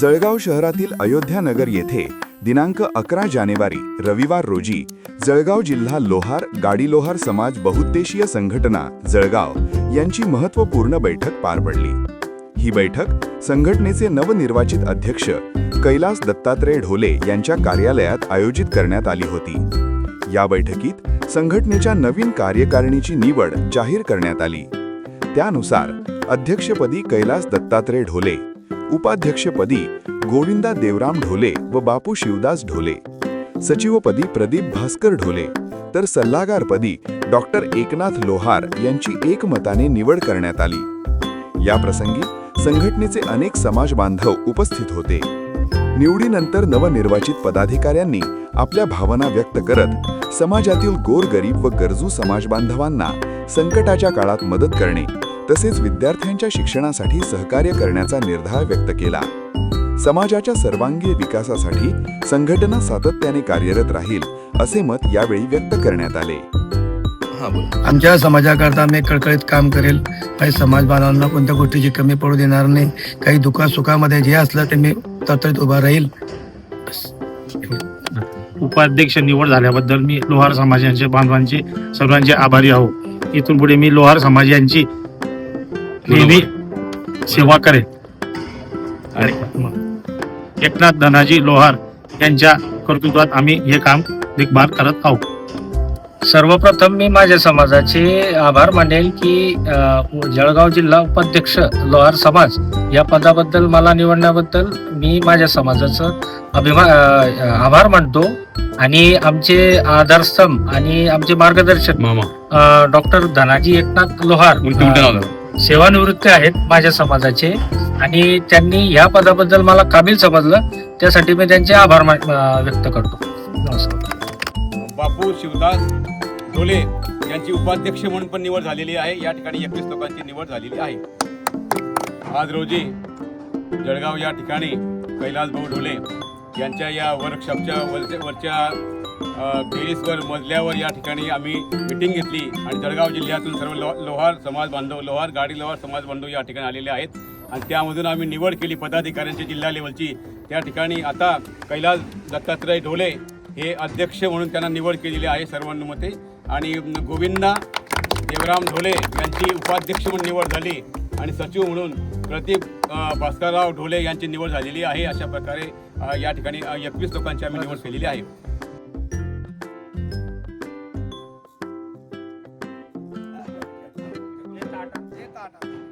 जळगाव शहरातील अयोध्यानगर येथे दिनांक अकरा जानेवारी रविवार रोजी जळगाव जिल्हा लोहार गाडी लोहार समाज बहुद्देशीय संघटना जळगाव यांची महत्त्वपूर्ण बैठक पार पडली. ही बैठक संघटनेचे नवनिर्वाचित अध्यक्ष कैलास दत्तात्रय ढोले यांच्या कार्यालयात आयोजित करण्यात आली होती. या बैठकीत संघटनेच्या नवीन कार्यकारिणीची निवड जाहीर करण्यात आली. त्यानुसार अध्यक्षपदी कैलास दत्तात्रय ढोले उपाध्यक्षपदी गोविंदा देवराम ढोले व बापू शिवदास ढोले सचिवपदी प्रदीप भास्कर ढोले तर सल्लागारपदी डॉक्टर एकनाथ लोहार यांची एकमताने निवड करण्यात आली. या प्रसंगी संघटनेचे अनेक समाज बांधव उपस्थित होते. निवडीनंतर नवनिर्वाचित पदाधिकाऱ्यांनी आपल्या भावना व्यक्त करत समाजातील गोरगरीब व गरजू समाजबांधवांना संकटाच्या काळात मदत करणे तसेच विद्यार्थ्यांच्या शिक्षणासाठी सहकार्य करण्याचा निर्धार व्यक्त केला. समाजाच्या सर्वांगीण विकासासाठी संघटना सातत्याने कार्यरत राहील असे मत यावेळी व्यक्त करण्यात आले. हा बोल. आमच्या समाजाकरता मी कळकळीत काम करेल. काही समाज बांधवांना कोणत्या गोष्टीची कमी पडू देणार नाही. काही दुःखा सुखामध्ये जे असलं ते मी तत्रित उभा राहील. उपाध्यक्ष निवड झाल्याबद्दल मी लोहार समाजाचे बांधवांचे सर्वांचे आभारी आहो. इथून पुढे मी लोहार समाज यांची नेहमी सेवा करेन आणि एकनाथ धनाजी लोहार यांच्या कर्तृत्वात आम्ही हे काम देखभाल करत आहोत. सर्वप्रथम मी माझ्या समाजाचे आभार मानेल की जळगाव जिल्हा उपाध्यक्ष लोहार समाज या पदाबद्दल मला निवडण्याबद्दल मी माझ्या समाजाचं अभिमान अ, आभार मानतो. आणि आमचे आधारस्तंभ आणि आमचे मार्गदर्शक डॉक्टर धनाजी एकनाथ लोहार सेवानिवृत्त आहेत माझ्या समाजाचे. आणि त्यांनी ह्या पदाबद्दल मला काबिल समजलं त्यासाठी मी त्यांचे आभार मा- व्यक्त करतो. नमस्कार. बापू शिवदास डोले यांची उपाध्यक्ष म्हणून पण निवड झालेली आहे. या ठिकाणी एकवीस लोकांची निवड झालेली आहे. आज रोजी जळगाव या ठिकाणी कैलास डोले यांच्या या वर्कशॉपच्या वरच्या वरच्या टेरिसवर मजल्यावर या ठिकाणी आम्ही मिटिंग घेतली आणि जळगाव जिल्ह्यातून सर्व लो लोहार समाज बांधव लोहार गाडी लोहार समाज बांधव या ठिकाणी आलेले आहेत. आणि त्यामधून आम्ही निवड केली पदाधिकाऱ्यांची जिल्हा लेवलची त्या ठिकाणी आता कैलास दत्तात्रय ढोले हे अध्यक्ष म्हणून त्यांना निवड केलेली आहे सर्वानुमते. आणि गोविंदा देवराम ढोले यांची उपाध्यक्ष म्हणून निवड झाली. आणि सचिव म्हणून प्रदीप भास्करराव ढोले यांची निवड झालेली आहे. अशा प्रकारे या ठिकाणी एकवीस लोकांची आम्ही निवड केलेली आहे. না